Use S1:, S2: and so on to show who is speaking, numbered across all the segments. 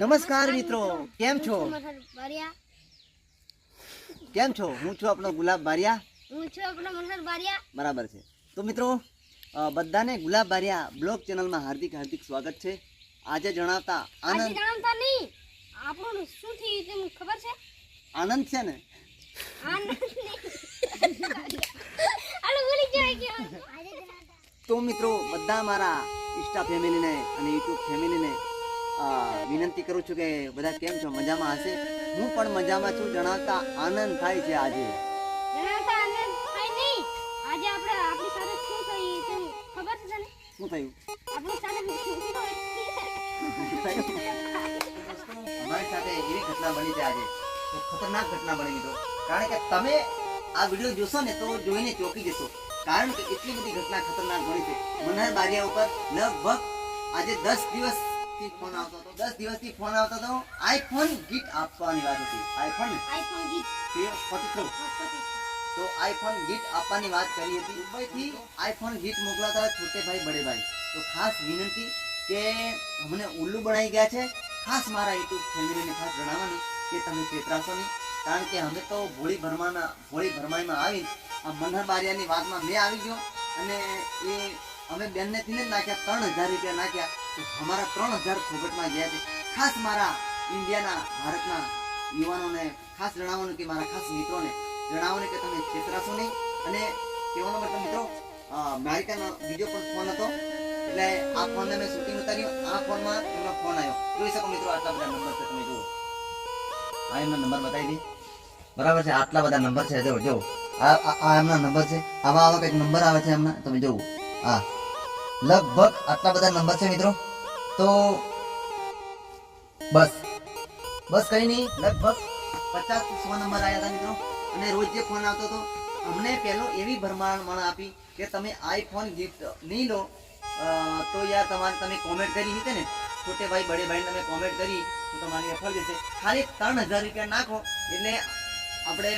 S1: નમસ્કાર મિત્રો. કેમ છો? કેમ છો? હું છું આપણો ગુલાબ બારિયા.
S2: હું છું આપણો મનહર બારિયા.
S1: બરાબર છે. તો મિત્રો બધાને ગુલાબ બારિયા બ્લોગ ચેનલમાં હાર્દિક હાર્દિક સ્વાગત છે. આજે જણાવતા આનંદ
S2: જણાવતા નહીં. આપણું શું થયું તમને ખબર છે?
S1: આનંદ છે ને? તો મિત્રો બધા મારા ઇન્સ્ટા ફેમિલીને અને યુટ્યુબ ફેમિલીને વિનંતી કરું છું કે બધા કેમ છો? મજામાં હશે? હું પણ મજામાં છું. જણાવતા આનંદ થાય છે આજે.
S2: આપણે આપણી સાથે શું થયું ખબર છે તને?
S1: શું થયું?
S2: આપણી સાથે શું થયું?
S1: અમારી સાથે એવી ઘટના બની છે આજે. તો ખતરનાક ઘટના બની મિત્રો કારણ કે તમે આ વીડિયો જોશો ને તો જોઈને ચોંકી જશો. કારણ કે એટલી બધી ઘટના ખતરનાક બની છે. મનહર બારિયા ઉપર લગભગ આજે દસ દિવસથી ફોન આવતો હતો. દસ દિવસથી ફોન આવતો હતો. આઈફોન ગીટ આપવાની વાત હતી. આઈફોન
S2: આઈફોન
S1: પચીસો તો આઈફોન ગીટ આપવાની વાત કરી હતી. દુબઈથી આઈફોન ગીટ મોકલાતા હોય છોટે ભાઈ બડે ભાઈ તો ખાસ વિનંતી કે અમને ઉલ્લુ બનાવી ગયા છે. ખાસ મારા યુટ્યુબ ફેમિલીને ખાસ જણાવવાનું કે તમે ચેતરાશો નહીં. કારણ કે અમે તો ભોળી ભરમાના ભોળી ભરમાઈમાં આવી આ મનહર બારિયાની વાતમાં મેં આવી ગયો. અને એ અમે બેનને જ નાખ્યા ત્રણ હજાર રૂપિયા નાખ્યા. અમારા ત્રણ હજાર ખોબટમાં ગયા છે. ખાસ મારા ઇન્ડિયાના ભારતના યુવાનોને, ખાસ જણાવવાનું કે મારા ખાસ મિત્રોને, જણાવવાનું કે તમે છેતરાશો નહીં. અને કહેવાનો મતલબ મિત્રો મારિકાનો બીજો પણ ફોન હતો. એટલે આ ફોનને મેં શૂટિંગ ઉતાર્યું. આ ફોનમાં એમનો ફોન આવ્યો. જોઈ શકો મિત્રો, આટલા બધા નંબર છે, તમે જુઓ. આ એમનો નંબર બતાવી દઈ બરાબર છે, આટલા બધા નંબર છે, જો જો. આ, આ- એમના નંબર છે. આવા આવા કંઈક નંબર આવે છે એમના, તમે જુઓ. હા. લગભગ આટલા બધા નંબર છે મિત્રો. તો બસ. બસ કઈ નહીં લગભગ પચાસ સો નંબર આવ્યા હતા મિત્રો. અને રોજ જે ફોન આવતો હતો અમને પહેલો એવી ભરમાણ આપી કે તમે આઈફોન ગિફ્ટ નહીં લો. તો યાર તમારે તમે કોમેન્ટ કરી હતી ને છોટે ભાઈ બડે ભાઈ તમે કોમેન્ટ કરી તો તમારી એફર જશે. ખાલી ત્રણ હજાર રૂપિયા નાખો એટલે આપણે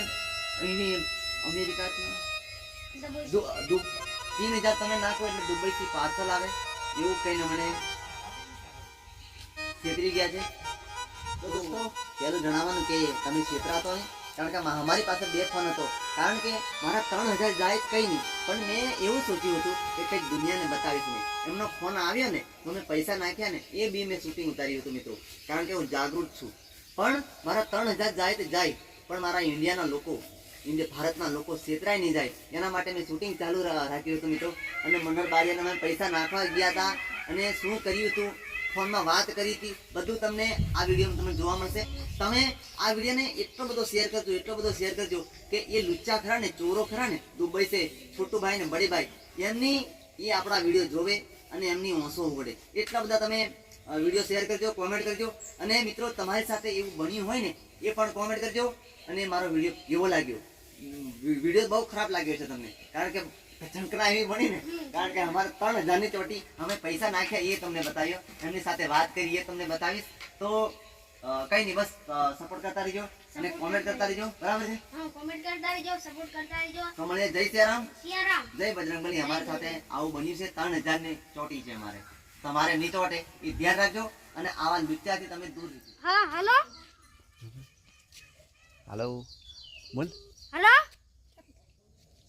S1: અહીંની અમેરિકાથી તીન હજાર તમે નાખો એટલે દુબઈથી પાર્સલ આવે. એવું કહીને મને છેતરી ગયા છે. તો દોસ્તો. પહેલું જણાવવાનું કે તમે છેતરાતો નહીં કારણ કે મા- અમારી પાસે બે ફોન હતો. કારણ કે મારા ત્રણ હજાર જાય કંઈ નહીં. પણ મેં એવું સોચ્યું હતું કે કંઈક દુનિયાને બતાવીશ મેં. એમનો ફોન આવ્યો ને તો મેં પૈસા નાખ્યા ને એ બી મેં શૂટિંગ ઉતાર્યું હતું મિત્રો. કારણ કે હું જાગૃત છું. પણ મારા ત્રણ હજાર જાય તો જાય. પણ મારા ઇન્ડિયાના લોકો ઇન્ડિયા ભારતના લોકો છેતરાય નહીં જાય. એના માટે મેં શૂટિંગ ચાલુ રાખ્યું હતું મિત્રો. અને મનોહર બારિયાને અમે પૈસા નાખવા ગયા હતા. અને શું કર્યું હતું ફોનમાં વાત કરી હતી. બધું તમને આ વિડીયોમાં તમને જોવા મળશે. તમે આ વિડીયોને એટલો બધો શેર કરજો, એટલો બધો શેર કરજો કે એ લુચ્ચા ખરા ને, ચોરો ખરા ને, દુબઈ છે, છોટુભાઈ ને બડીભાઈ, એમની એ આપણા વીડિયો જોવે અને એમની હોંશો ઉગડે એટલા બધા તમે વીડિયો શેર કરજો કોમેન્ટ કરજો. અને મિત્રો, તમારી સાથે એવું બન્યું હોય ને, એ પણ કોમેન્ટ કરજો. અને મારો વીડિયો કેવો લાગ્યો? વીડિયો બહુ ખરાબ લાગ્યો છે તમને. કારણ કે ઝંકરા એવી બની ને કારણ કે અમારે ત્રણ હજારની ચોટી અમે પૈસા નાખ્યા એ તમને બતાવ્યો. એમની સાથે વાત કરી એ તમને બતાવીશ. તો કઈ નહીં બસ સપોર્ટ કરતા રહેજો અને કોમેન્ટ કરતા રહેજો. બરાબર છે?
S2: કોમેન્ટ
S1: તો મને જય સિયારામ. જય બજરંગબલી. અમારી સાથે આવું બન્યું છે. ત્રણ હજારની ચોટી છે અમારે. તમારે નહીં ચોટે એ ધ્યાન રાખજો અને આવા નૃત્યથી તમે દૂર રહેજો.
S2: હા હેલો.
S1: હેલો બોલ.
S2: હલો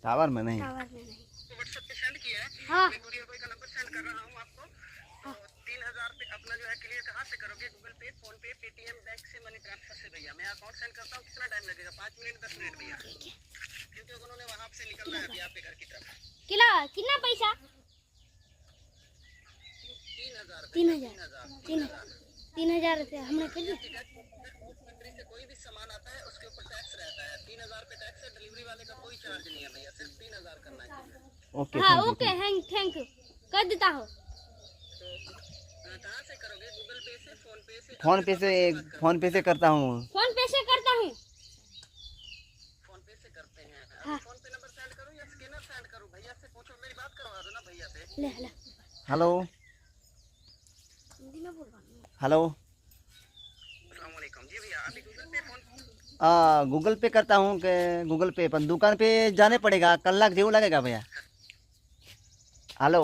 S1: टावर में नहीं।
S2: टावर में नहीं। हाँ।
S3: वीडियो का नंबर सेंड कर रहा हूँ आपको। तो तीन हज़ार पे अपना जो है क्लियर कहाँ से करोगे? Google Pay PhonePe Paytm bank से मनी ट्रांसफ़र से भैया। मैं अकाउंट सेंड करता हूँ कितना टाइम लगेगा? पाँच मिनट दस मिनट भैया। क्योंकि उन्होंने वहाँ से निकलना है अभी आपके घर की तरफ़।
S2: किला कितना पैसा?
S3: तीन हज़ार
S2: तीन हज़ार। तीन हज़ार। रुपया। हमने कर दिया
S3: से कोई भी सामान आता है उसके ऊपर टैक्स रहता है। तीन हज़ार पे टैक्स है डिलीवरी वाले का कोई चार्ज नहीं है भैया सिर्फ़ तीन हज़ार करना है।
S1: ओके
S2: हाँ ओके थैंक थैंक यू कर देता हो।
S3: तो कहाँ से करोगे? गूगल पे से फ़ोन पे से?
S1: फ़ोन पे से फ़ोन पे से करता हूँ।
S2: फ़ोन पे से करता हूँ।
S3: फ़ोन पे से करते हैं। फ़ोन पे नंबर सेंड करूँ या स्कैनर सेंड करूँ। भैया से पूछो मेरी बात करवा दो ना भैया से।
S2: ले ले।
S1: हेलो
S2: हिंदी में बोल रहा हूँ।
S1: हेलो
S3: अस्सलामुअलैकुम जी भैया अभी गूगल पे फ़ोन
S1: आ, गूगल पे करता हूँ कि गूगल पे पर दुकान पे जाने पड़ेगा। कलाक जेવું लगेगा भैया। हेलो।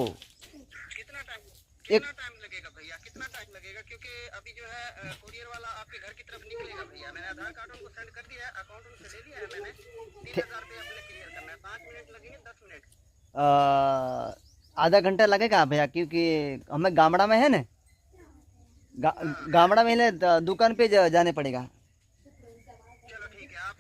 S3: कितना टाइम
S1: एक
S3: कितना टाइम लगेगा भैया? कितना टाइम लगेगा? क्योंकि अभी जो है कुरियर वाला आपके घर की तरफ़ निकलेगा भैया। मैंने आधार कार्ड उनको सेंड कर दिया है अकाउंट उनसे ले लिया है मैंने। तीन हज़ार रुपये अपने क्लियर करना है। पाँच मिनट लगेंगे दस मिनट
S1: आधा घंटा लगेगा भैया क्योंकि हमें गामड़ा में है ना? गा, गामड़ा में है दुकान पे जाने पड़ेगा।
S3: है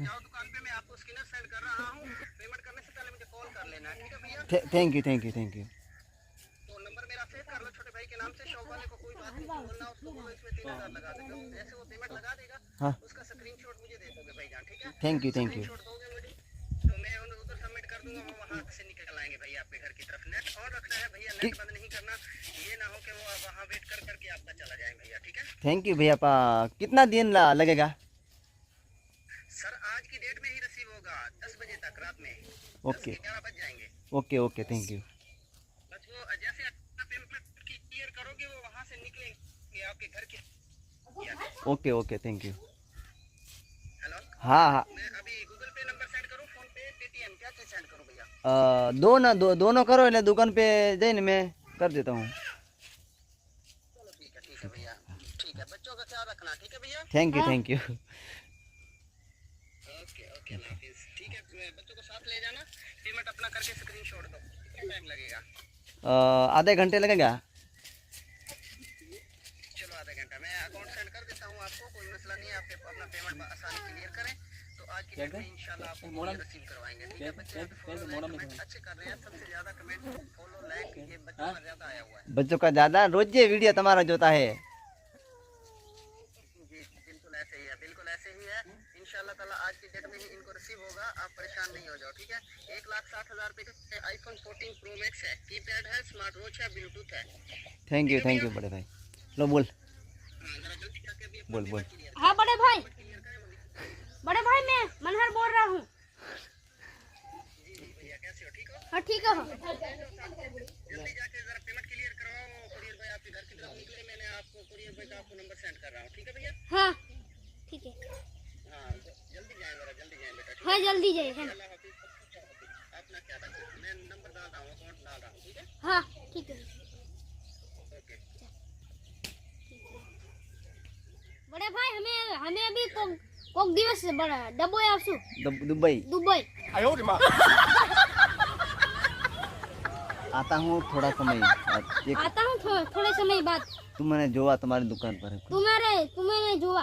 S3: जाओ दुकान पे मैं आपको स्कैनर सेंड कर रहा हूँ। पेमेंट करने से पहले मुझे कॉल कर लेना ठीक है भैया?
S1: Thank you thank you thank you
S3: तो नंबर मेरा सेव कर लो छोटे भाई के नाम से शॉप वाले को कोई बात नहीं बोलना उसको बोलो इसमें तीन हज़ार लगा देगा जैसे वो पेमेंट लगा देगा
S1: हाँ।
S3: उसका स्क्रीनशॉट मुझे दे दोगे भाई जान ठीक है?
S1: थैंक यू थैंक यू
S3: दोगे मुझे तो मैं उधर सबमिट कर दूँगा वो वहाँ से निकल आएँगे भैया आपके घर की तरफ़। नेट ऑन रखना है भैया नेट बंद नहीं करना। ये ना हो कि वो वहाँ वेट कर करके आपका चला जाए भैया ठीक है?
S1: थैंक यू भैया कितना दिन लगेगा? ओके
S3: ग्यारह बज जाएंगे
S1: ओके ओके थैंक यू
S3: बस वो जैसे अपना पेमेंट क्लियर करोगे वो वहाँ से निकलेंगे आपके घर के
S1: okay okay thank you
S3: hello
S1: हाँ हाँ
S3: मैं अभी गूगल पे नंबर सेंड करूँ फोन पे पेटीएम क्या क्या सेंड करूँ भैया
S1: અ, દો ના દો दोनों करो એટલે દુકાન पे જઈને मैं कर देता हूँ
S3: चलो ठीक है ठीक है भैया ठीक है बच्चों का ख्याल रखना ठीक है भैया
S1: thank you thank you
S3: okay okay ठीक है बच्चों को साथ ले जाना। पेमेंट अपना करके स्क्रीनशॉट दो। कितना टाइम लगेगा?
S1: आधे घंटे लगेगा?
S3: चलो आधा घंटा। मैं अकाउंट सेंड कर देता हूँ आपको कोई मसला नहीं है आपके अपना पेमेंट आसानी क्लियर करें। तो आज की डेट में इंशाल्लाह आपको रिसीव करवाएँगे। ठीक है बच्चे अच्छे कर रहे हैं। सबसे ज़्यादा कमेंट फॉलो लाइक ये बच्चों का ज़्यादा आया हुआ है।
S1: बच्चों का ज़्यादा रोज ये वीडियो तुम्हारा जोता है
S3: जी बिल्कुल ऐसे ही है बिल्कुल ऐसे ही है इंशाल्लाह ताला आज की डेट में ही इनको रिसीव होगा आप परेशान नहीं हो जाओ ठीक है? एक लाख साठ हज़ार रुपए का आईफोन 14 प्रो मैक्स है। कीपैड है स्मार्ट वॉच है ब्लूटूथ है।
S1: थैंक यू थैंक यू बड़े भाई। लो बोल।
S3: हाँ, जरा जल्दी करके अभी
S1: बोल बोल।
S2: हाँ बड़े भाई। बड़े भाई। मैं मनहर बोल रहा हूँ।
S3: भैया कैसे हो? ठीक हाँ?
S2: ठीक है।
S3: जल्दी जाके जरा पेमेंट क्लियर करवाओ कुरियर भाई आपके घर की तरफ़ निकले मैंने आपको कुरियर भाई का आपको नंबर सेंड कर रहा हूँ। ठीक है भैया?
S2: हाँ। ठीक है।
S3: हाँ जल्दी जाए जरा जल्दी जाए बेटा ठीक
S2: हाँ जल्दी जाइए है
S3: है अल्लाह हाफिज़ अपना क्या रखिए मैं नंबर डाल रहा हूँ अकाउंट डाल रहा हूँ ठीक है
S2: हाँ ठीक है
S3: ओके
S2: बड़े भाई हमें हमें अभी कोक कोक दिवस से बड़ा डब्बो आपसू
S1: दु- दुबई
S2: दुबई
S1: आता हूँ थोड़ा समय एक
S2: आता हूँ थो, थोड़े समय बाद
S1: तुम मैंने जोआ तुम्हारी दुकान पर
S2: तुम्हारे तुम्हें जुआ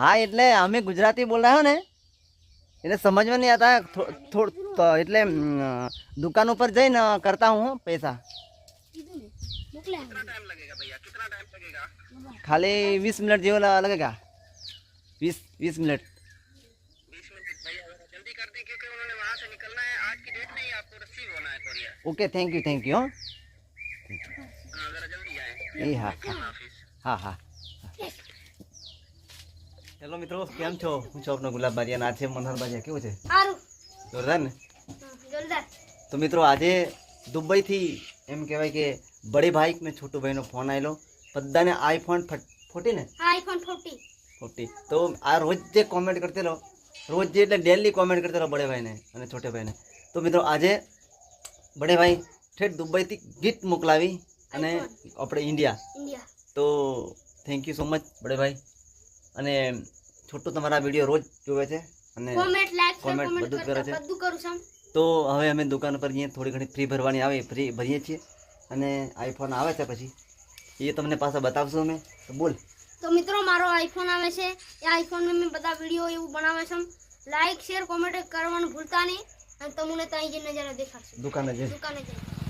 S1: हाँ
S3: एट्ले अमें गुजराती बोल रहा हो
S1: इतने समझ
S3: में नहीं आता थोड़ा एट्ले दुकान पर जाइ करता हूँ पैसा
S1: खाली वीस मिनट
S3: जो लगेगा वीस वीस minute okay thank you thank you हाँ हाँ हाँ हाँ
S1: હેલો મિત્રો કેમ છો? હું છું આપનો ગુલાબ બારિયા ના છે મનહર બારિયા કેવું છે?
S2: સારું.
S1: જોરદાર ને?
S2: જોરદાર.
S1: તો મિત્રો આજે દુબઈથી એમ કહેવાય કે બડી ભાઈ ને છોટું ભાઈનો ફોન આવેલો બધાને આઈફોન ફોર્ટી ને?
S2: આઈફોન ફોર્ટી
S1: ફોર્ટી તો આ રોજ જે કોમેન્ટ કરતે રહો રોજ જે એટલે ડેલી કોમેન્ટ કરતે રહો બડે ભાઈને અને છોટે ભાઈને. તો મિત્રો આજે બડે ભાઈ ઠેઠ દુબઈથી ગીત મોકલાવી અને આપણે ઇન્ડિયા તો થેન્ક યુ સો મચ બડે ભાઈ. અને છોટું તમારા વીડિયો રોજ જોવે છે અને
S2: કોમેન્ટ
S1: બધું કરે છે. તો હવે અમે દુકાન પર જઈએ થોડી ઘણી ફ્રી ભરવાની આવે ફ્રી ભરીએ છીએ. અને આઈફોન આવે છે પછી. એ તમને પાછા બતાવશું અમે. તો બોલ.
S2: તો મિત્રો મારો આઈફોન આવે છે. એ આઈફોનમાં મેં બધા વીડિયો એવું બનાવે છે. લાઈક શેર કોમેન્ટ કરવાનું ભૂલતા નહીં. અને તમને ત્યાં જઈને નજારો દેખાડશે.
S1: દુકાને જઈને.
S2: દુકાને જઈને.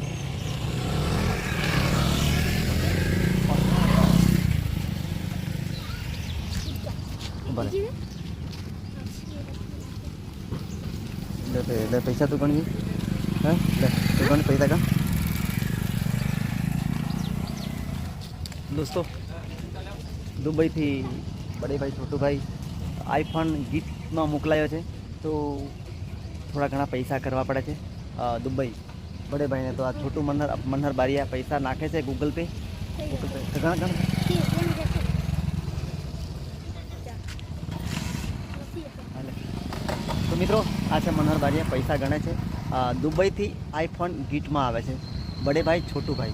S1: લે પૈ- લે, પૈસા તું ગણવી. હા તું ગણ પૈસા ગણ. દોસ્તો, દુબઈથી બડેભાઈ છોટુભાઈ આઈફોન ગિફ્ટમાં મોકલાયો છે, તો થોડા ઘણા પૈસા કરવા પડે છે. દુબઈ. બડેભાઈને તો આ છોટું મનહર મનહર આ પૈસા નાખે છે ગૂગલ પે ગૂગલ પે ઘણા ઘણા આ છે મનોહર બારીએ પૈસા ગણે છે. દુબઈથી આઈફોન ગીટમાં આવે છે. બડે ભાઈ છોટું ભાઈ.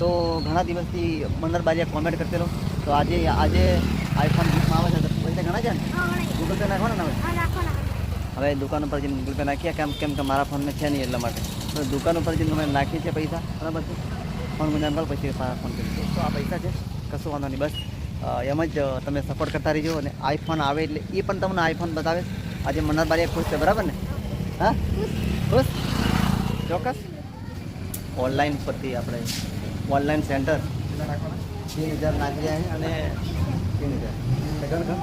S1: તો ઘણા દિવસથી મનોહર બારીએ કોમેન્ટ કરતેલો તો આજે આજે આઈફોન ગીટમાં આવે છે તો પૈસા ગણા છે ને? ગૂગલ પે નાખો ને હવે? દુકાન ઉપર જઈને ગૂગલ પે નાખ્યા કેમ કેમ કે મારા ફોનમાં છે નહીં એટલા માટે. તો દુકાન ઉપર જઈને અમે નાખી છે પૈસા. બરાબર છે? ફોન મને પર પછી ફોન કરી તો આ પૈસા છે. કશું વાંધો નહીં. બસ એમ જ તમે સપોર્ટ કરતા રહીજો. અને આઈફોન આવે એટલે એ પણ તમને આઈફોન બતાવે. આજે મનોહરભાઈ ખુશ છે, બરાબર ને? હા? ખુશ? ચોક્કસ? ઓનલાઈન પરથી આપણે, ઓનલાઈન સેન્ટર. ત્રણ હજાર નાખી અને ત્રણ હજાર.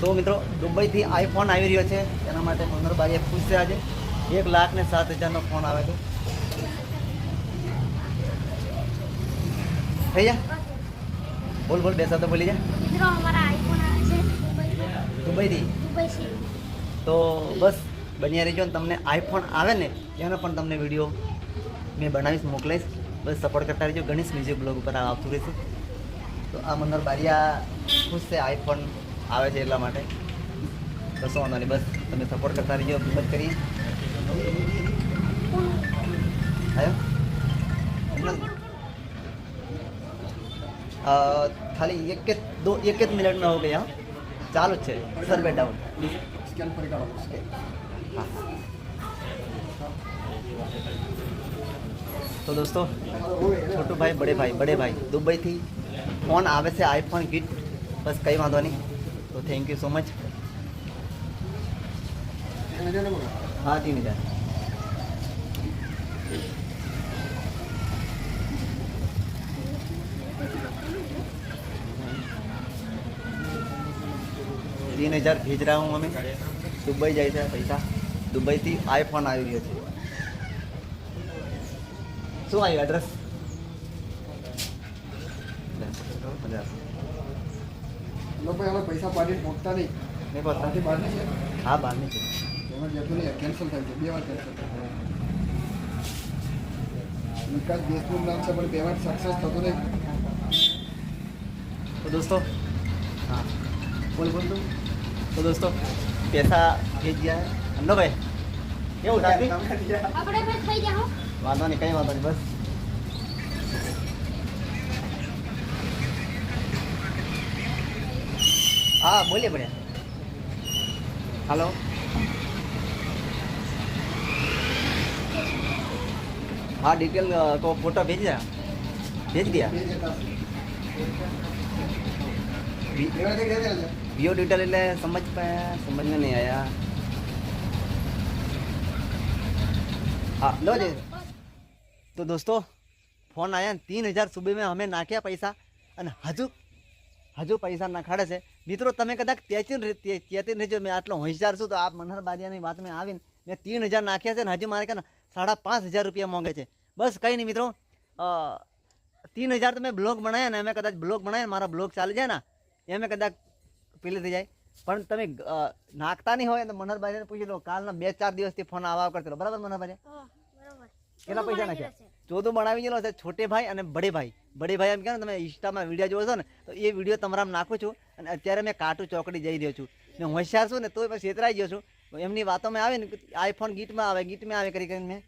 S1: તો મિત્રો, દુબઈથી આઈફોન આવી રહ્યો છે. એના માટે મનોહરભાઈ ખુશ છે આજે. એક લાખ ને સાત હજારનો ફોન આવે છે. થઈ જા બોલ બોલ બેસા તો બોલી
S2: જાય
S1: દુબઈથી? તો બસ બન્યા રહેજો ને તમને આઈફોન આવે ને એનો પણ તમને વીડિયો મેં બનાવીશ મોકલાઈશ. બસ સપોર્ટ કરતા રહેજો. ગણેશ મ્યુઝિક બ્લોગ ઉપર આવતું રહેશે. તો આ મંદર બારિયા ખુશ છે આઈફોન આવે છે એટલા માટે. કશો વાંધો નહીં બસ તમે સપોર્ટ કરતા રહીજો હિંમત કરી. ખાલી એક જ દો એક જ મિનિટમાં હો ગયા. ચાલુ જ છે સર્વે ડાઉન તો દોસ્તો છોટું ભાઈ બડે ભાઈ બડે ભાઈ, દુબઈથી ફોન આવે છે આઈફોન ગીટ બસ કંઈ વાંધો નહીં. તો થેન્ક યુ સો મચ હા જી. નિદાન तीन हज़ार भेज रहा हूँ हमें દુબઈ જાય છે પૈસા દુબઈથી આઈફોન આવી રહ્યો છે શું આવ્યું એડ્રેસ
S4: લોકો હવે પૈસા પાડી મૂકતા નહીં
S1: નહીં પહોંચતા
S4: આથી બહારની છે
S1: હા બહારની છે
S4: પેમેન્ટ જતું નહીં કેન્સલ થાય છે બે વાર કેન્સલ થાય વિકાસ દેશનું નામ છે પણ પેમેન્ટ સક્સેસ થતું નહીં
S1: તો દોસ્તો હા બોલ બોલ તું તો દોસ્તો પૈસા એ ગયા. અમનો ભાઈ કેવું
S2: શાંતિ
S1: વાંધો નહીં કંઈ વાંધો નહીં બસ. હા બોલીએ પડે. હાલો.
S4: હા ડિટેલ
S1: તો
S4: ફોટો ભેજી ભેજ ગયા.
S1: વિયો ડિટેલ એટલે સમજ પાયા સમજમાં નહીં આયા. હા, લો જે. તો દોસ્તો, ફોન આવ્યા તીન હજાર સુબીમાં અમે નાખ્યા પૈસા અને હજુ હજુ પૈસા નાખાડે છે. મિત્રો, તમે કદાચ તેચીન તેચીન રહેજો. મેં આટલો હોશિયાર છું તો આ મનહર બારિયાની વાત મેં આવીને મેં તીન હજાર નાખ્યા છે ને હજુ મારે કે સાડા પાંચ હજાર રૂપિયા માગે છે. બસ કંઈ નહીં મિત્રો તીન હજાર તમે મેં બ્લોગ બનાવ્યા ને, અમે કદાચ બ્લોગ બનાવ્યા મારા બ્લોગ ચાલી જાય ને, એમ કદાચ પેલી થઈ જાય. પણ તમે નાખતા નહીં હોય તો મનહરભાઈને પૂછી લો કાલના બે ચાર દિવસથી ફોન આવા કરતો બરાબર મનહરભાઈ કેટલા પૈસા નાખ્યા? ચોથું બનાવી ગયેલો છે છોટે ભાઈ અને બડે ભાઈ. બડે ભાઈ એમ કહે તમે ઇન્સ્ટામાં વીડિયો જોવો છો ને તો એ વીડિયો તમારા નાખું છું અને અત્યારે મેં કાટું ચોકડી જઈ રહ્યો છું. ને હોશિયાર છું ને તોય પછી છેતરાઈ ગયો છું. એમની વાતોમાં આવે ને આઈફોન ગીટમાં આવે ગીટમાં આવે કરી કરીને મેં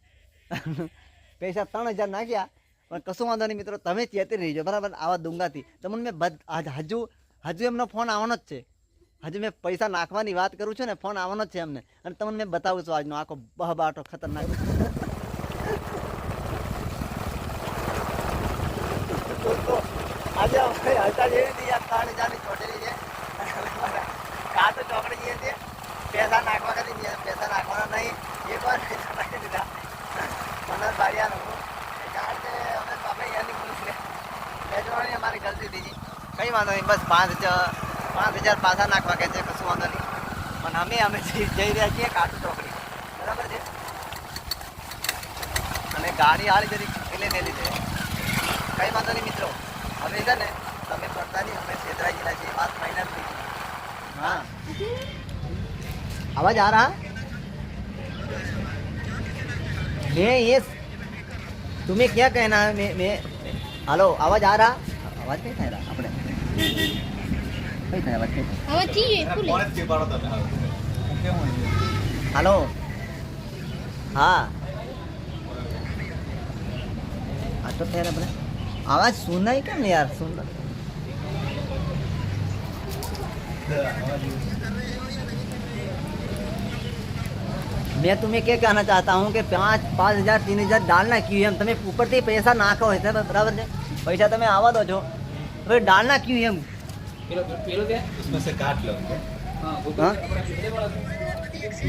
S1: પૈસા ત્રણ હજાર નાખ્યા. પણ કશું વાંધો નહીં મિત્રો તમે ચેતી રહીજો બરાબર? આવા ડુંગાથી તમને મેં આજ હજુ હજુ એમનો ફોન આવવાનો જ છે. હજુ મેં પૈસા નાખવાની વાત કરું છું ને, ફોન આવવાનો જ છે એમને. અને તમને મેં બતાવું છું આજનો આખો બહબાટો ખતરનાક. આજે હલતા જેવી હતી ચોટેલી છે. ચોકડી જઈએ છીએ, પૈસા નાખવા કરી પૈસા નાખવાના નહીં. એક વાર પૈસા નાખી દીધા મને બાળિયાનું કારણ કે અમે તો આપણે યારની પોલીસ લે લેજવાની અમારી ગલતી હતી કઈ વાંધો નહીં બસ પાંચ હજાર પાંચ હજાર પાછા નાખવા કે છે કશું વાંધો નહીં પણ અમે અમે જઈ જઈ રહ્યા છીએ કાટુ ચોકડી બરાબર છે અને ગાડી હાલ જરી એટલે લઈ લીધે કઈ વાંધો નહીં મિત્રો હવે છે ને તમે પડતા નહીં અમે છેતરાઈ ગયેલા છીએ વાત ફાઇનલ થઈ ગઈ हाँ आवाज आ रहा मैं ये तुम्हें क्या कहना है मैं मैं हेलो आवाज आ रहा आवाज कहीं था अपने हेलो। हाँ।, हाँ। तो तेरा बना आवाज़ सुनना ही क्या? नहीं यार, सुन मैं तुम्हें क्या कहना चाहता हूँ कि पाँच पाँच हज़ार, तीन हज़ार डालना क्यों हम तुम्हें ऊपर से पैसा ना कहो खाओ तो बराबर है। पैसा तो तुम्हें आवाज़ हो
S5: जो अरे डालना क्यों
S1: है मुझे हाँ?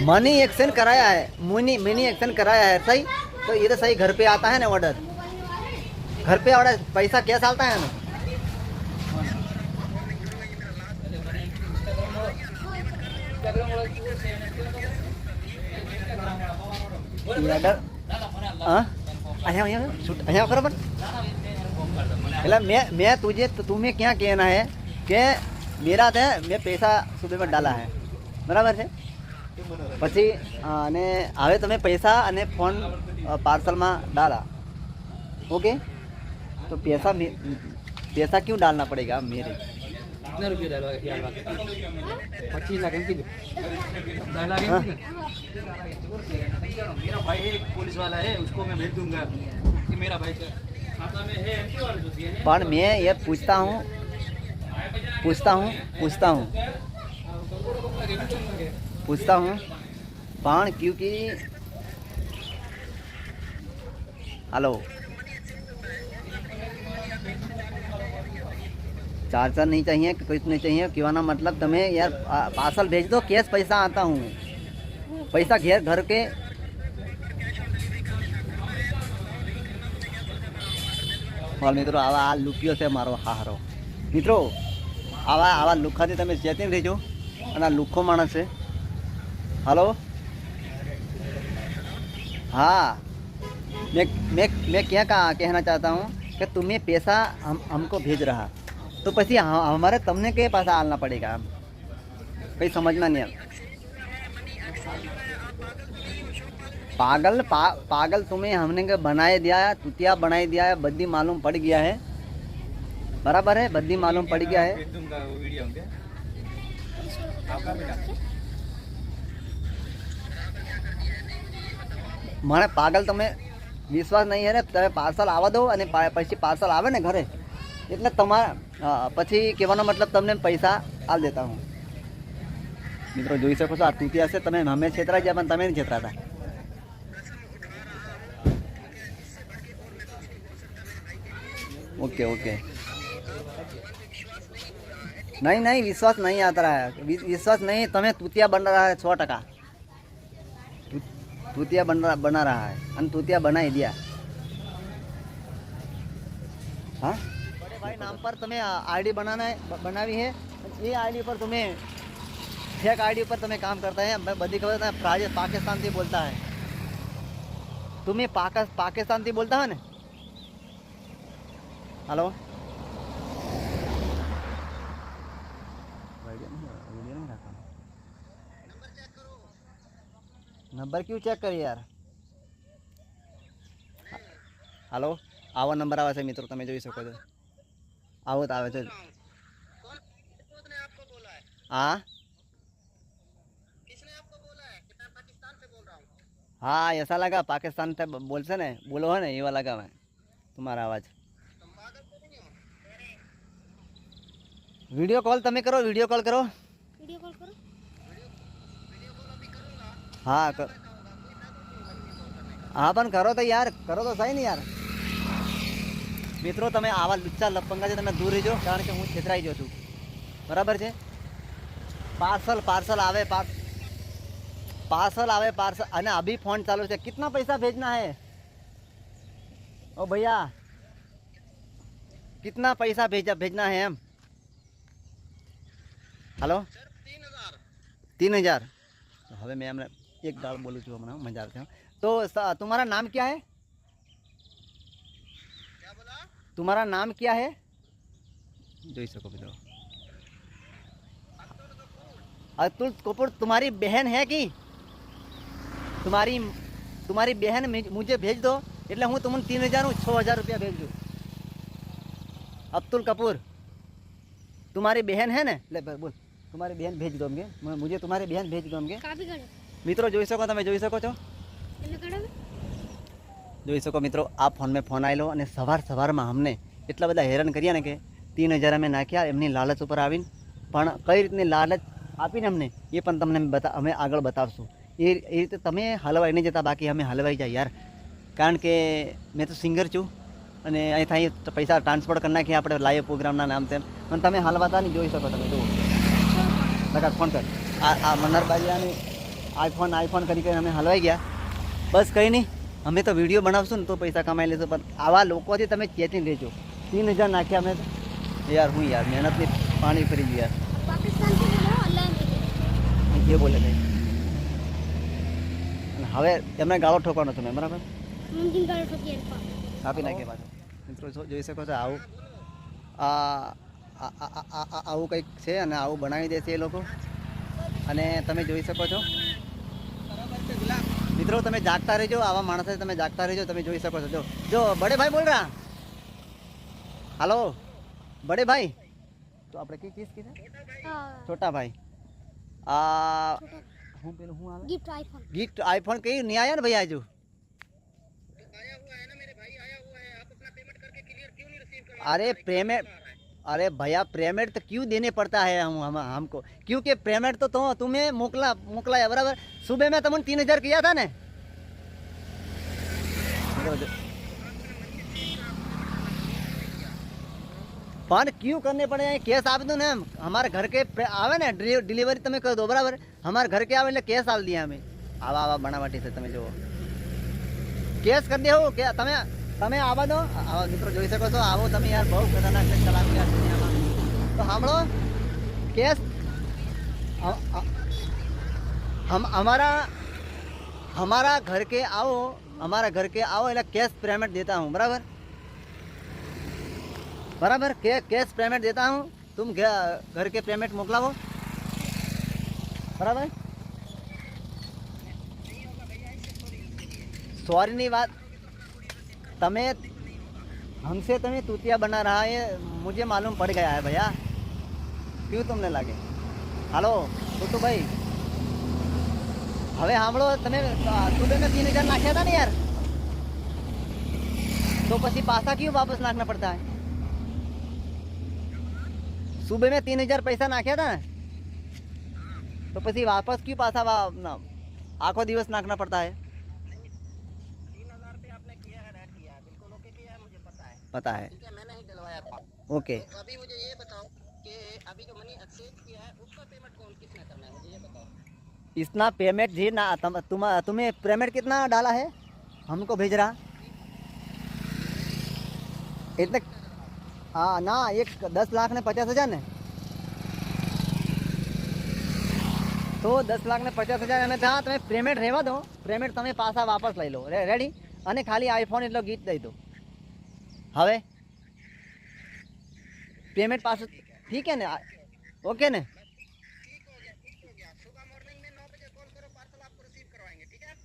S1: मनी एक्शन कराया है। मनी मनी एक्शन कराया है सही? तो ये तो सही घर पे आता है ना ऑर्डर घर पे ऑर्डर पैसा क्या आता है ना? ऑर्डर हाँ? अँ करो बट એટલે મેં મેં तुझे तो तुम्हें क्या कहना है કે મેરા છે મેં પૈસા સુબહ में डाला है બરાબર છે પછી અ, અને હવે તમે પૈસા અને ફોન પાર્સલમાં डाला ओके तो पैसा मे- पैसा क्यों डालना पड़ेगा मेरे
S5: कितना रुपया डालवा डालवा पच्चीस लाख एम कीधું ढाई लाख
S1: हाँ।
S5: एम मेरा भाई एक पुलिस वाला है उसको मैं भेज दूंगा कि मेरा भाई
S1: पर मैं ये पूछता हूँ पूछता हूँ पूछता हूँ। पूछता हूँ, पण क्योंकि हेलो। चार्जर नहीं चाहिए, कुछ नहीं चाहिए, क्यों ना मतलब तुम्हें यार पार्सल भेज दो, कैश पैसा आता हूँ। पैसा घेर घर के પણ મિત્રો આવા આ લુક્યો છે મારો હારો મિત્રો આવા આવા લુખાથી તમે ચેતી રહેજો અને આ લુખ્ખો માણસ છે हेलो हाँ मैं मैं मैं क्या कहा कहना चाहता हूँ कि तुम्हें पैसा हम हमको भेज रहा तो પછી હ- हमारे तुमने के पास आना पड़ेगा कहीं समझना नहीं आता पागल पा, पागल तुम्हें हमने के बनाए दिया है तुतिया बनाई दिया है बद्दी मालूम पड़ गया है बराबर है बद्दी मालूम पड़ गया है
S5: भेज दूंगा वो वीडियो होंगे
S1: મને પાગલ તમે વિશ્વાસ નહીં હે ને તમે પાર્સલ આવવા દો અને પા- પછી પાર્સલ આવે ને ઘરે એટલે તમારા હા, પછી કહેવાનો મતલબ તમને પૈસા આલ દેતા હું મિત્રો જોઈ શકો છો આ તૂટિયા છે તમે અમે છેતરાઈ ગયા પણ તમે નહીં છેતરાતા ओके ओके। नहीं नहीं, विश्वास नहीं आता रहा है। विश्वास नहीं, तुम्हें तूतिया बन रहा है सौ टका। तूतिया बन रहा, बना रहा है। अन तूतिया बना ही दिया। हाँ? बड़े भाई, नाम पर तुम्हें आईडी बनाना है बनावी है। ये आईडी पर तुम्हें फेक आईडी पर तुम्हें काम करता है। मैं बदी खबर प्राज पाकिस्तान से बोलता है। तुम्हें पाकिस्तान से बोलता है ना? हेलो નંબર ક્યુ ચેક કરી યાર હાલો આવો નંબર આવે છે મિત્રો તમે જોઈ શકો છો આવો તો આવે છે
S3: कौन ने आपको बोला है
S1: હા
S3: किसने आपको बोला है कि मैं पाकिस्तान से बोल रहा हूँ
S1: हाँ ऐसा लगा पाकिस्तान से बोल से ने बोलो है ना ये वाला लगा मैं तुम्हारा आवाज वीडियो कॉल તમે કરો वीडियो कॉल करो
S2: વિડીયો કોલ કરો
S1: હા કર હા પણ કરો તો યાર કરો તો સહી ને યાર મિત્રો તમે આવા લુચ્ચા લપંગાથી તમે દૂર રહેજો કારણ કે હું છેતરાઈ ગયો છું બરાબર છે પાર્સલ પાર્સલ આવે પાર पार्सल आवे पार्सल अने अभी फोन चालू है कितना पैसा भेजना है ओ भैया कितना पैसा भेजा भेजना है हम हेलो तीन हजार तो हमें मैं हमने एक गाल बोलूँ છું હમણાં મજા આવશે તો સ- तुम्हारा नाम क्या है तुम्हारा नाम क्या है જોઈ શકો મિત્રો अतुल कपूर तुम्हारी बहन है कि तुम्हारी तुम्हारी बहन मुझ- मुझे भेज दो એટલે હું તમને तीन हज़ार छः हज़ार रुपया भेज दूँ अब्दुल कपूर तुम्हारी बहन है ને ले ભાઈ બોલ तुम्हारी बहन भेज दो हमके म- मुझे तुम्हारी बहन भेज दो हमके
S2: કાપી કાઢો
S1: મિત્રો જોઈ શકો તમે જોઈ શકો છો
S2: એટલે કાઢો
S1: જોઈ શકો મિત્રો આ ફોનમાં ફોન આવેલો અને સવાર સવારમાં અમને એટલા બધા હેરાન કર્યા ને કે ત્રણ હજાર અમે નાખ્યા એમની લાલચ ઉપર આવીને પણ કઈ રીતની લાલચ આપીને અમને એ પણ તમને બતા અમે આગળ બતાવશું એ એ રીતે તમે હલવાઈ નહીં જતા બાકી અમે હલવાઈ જાય યાર કારણ કે મેં તો સિંગર છું અને અહીંથી અહીં પૈસા ટ્રાન્સફર કરી નાખીએ આપણે લાઈવ પ્રોગ્રામના નામ તેમ પણ તમે હલવાતા નહીં જોઈ શકો તમે જુઓ બટા ફોન કર. આ આ મન્નાર બાજરાની આઈફોન આઈફોન કરી કરીને અમે હલવાઈ ગયા. બસ કંઈ નહીં અમે તો વીડિયો બનાવશું ને તો પૈસા કમાઈ લેશું પણ આવા લોકોથી તમે ચેતિંગ લેજો તીન હજાર નાખ્યા અમે યાર હું યાર મહેનતની પાણી ફરી
S2: ગયા જે બોલે
S1: ભાઈ હવે એમને ગાળો ઠોકવાનો તમે બરાબર? આપી નાખીએ પાછો. મિત્રો જોઈ શકો છો આવું. આ આવું કંઈક છે અને આવું બનાવી દેશે એ લોકો. અને તમે જોઈ શકો છો. મિત્રો તમે જાગતા રહેજો. આવા માણસે તમે જાગતા રહેજો. તમે જોઈ શકો છો. જો જો બડે ભાઈ બોલ રહ્યા. હાલો. બડે ભાઈ તો આપણે કઈ કેસ કીધા? છોટા ભાઈ હું પેલું હું આવે?
S2: Gift iPhone.
S1: ગિફ્ટ આઈફોન કઈ? નહીં આવ્યા ને ભાઈ આજુ?
S3: અરે પેમેન્ટ है ना मेरे भाई आया हुआ है आप अपना पेमेंट करके क्लियर क्यों नहीं रिसीव कर
S1: अरे पेमेंट अरे भैया पेमेंट तो क्यों देने पड़ता है हम, हम हमको क्योंकि पेमेंट तो, तो तुम्हें मोकला मोकला है बराबर सुबह में तुमने तीन हजार किया था ना પણ क्यों करने पड़े हैं केस आप दो ना हमारे घर के पे- आवे ને डिलीवरी તમે કરી દો બરાબર हमारे घर के આવે એટલે કેસ આલ દિયા અમે આવા આવા બનાવટી છે તમે જુઓ કેસ કરી દેવું કે તમે તમે આવા દો. આવા, મિત્રો જોઈ શકો છો, આવો તમે યાર, બહુ ખતરનાક છે ચલાવી રહ્યા દુનિયામાં. તો સાંભળો, કેસ અમારા અમારા ઘર કે આવો, અમારા ઘર કે આવો એટલે કેશ પેમેન્ટ દેતા હું, બરાબર? બરાબર? કે કેશ પેમેન્ટ દેતા હું તુમ ઘર કે પેમેન્ટ મોકલાવો. બરાબર? સોરીની વાત नहीं बात तमें हमसे तुम्हें तूतिया बना रहा है मुझे मालूम पड़ गया है भैया क्यों तुमने लागे હાલો તો ભાઈ હવે સાંભળો તમે સુબહ में तीन हजार नाख्या था ना यार तो પછી પાછા क्यों वापस नाखना पड़ता है सुबह में तीन हजार पैसा नाख्या था ना तो પછી वापस क्यों पाछा वा- ना- आखो दिवस नाखना पड़ता है
S3: पता है
S1: पता है
S3: ठीक है मैंने ही डलवाया था
S1: ओके
S3: तो अभी मुझे ये बताओ कि अभी जो मनी एक्सचेंज किया है उसका पेमेंट कौन किसने करना है मुझे ये बताओ
S1: इतना पेमेंट जी ना तुम तुम तुम्हें पेमेंट कितना डाला है हमको भेज रहा इतने हाँ ना एक दस लाख ने पचास हजार ने તો દસ લાખ ને પચાસ હજાર અને ત્યાં તમે પેમેન્ટ રહેવા દો પેમેન્ટ તમે પાછા વાપસ લઈ લો રે- રેડી અને ખાલી આઈફોન એટલો ગીત દઈ દો हवे पेमेंट पास
S3: ठीक है ना ओके ना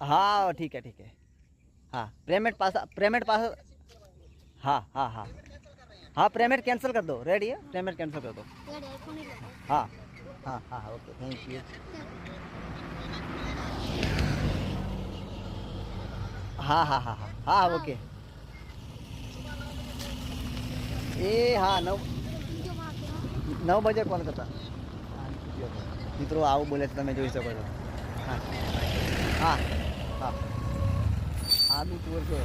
S3: हाँ
S1: ठीक है ठीक है हाँ पेमेंट पास पेमेंट पास हाँ हाँ हाँ हाँ पेमेंट कैंसिल कर दो रेडी है पेमेंट कैंसिल कर दो हाँ हाँ हाँ ओके थैंक यू हाँ हाँ हाँ हाँ हाँ ओके એ હા, નવ? નવ બજે કોલ કરતા. મિત્રો, આવું બોલે છે, તમે જોઈ શકો છો. હા. હા હા. આ બી ચોર છે.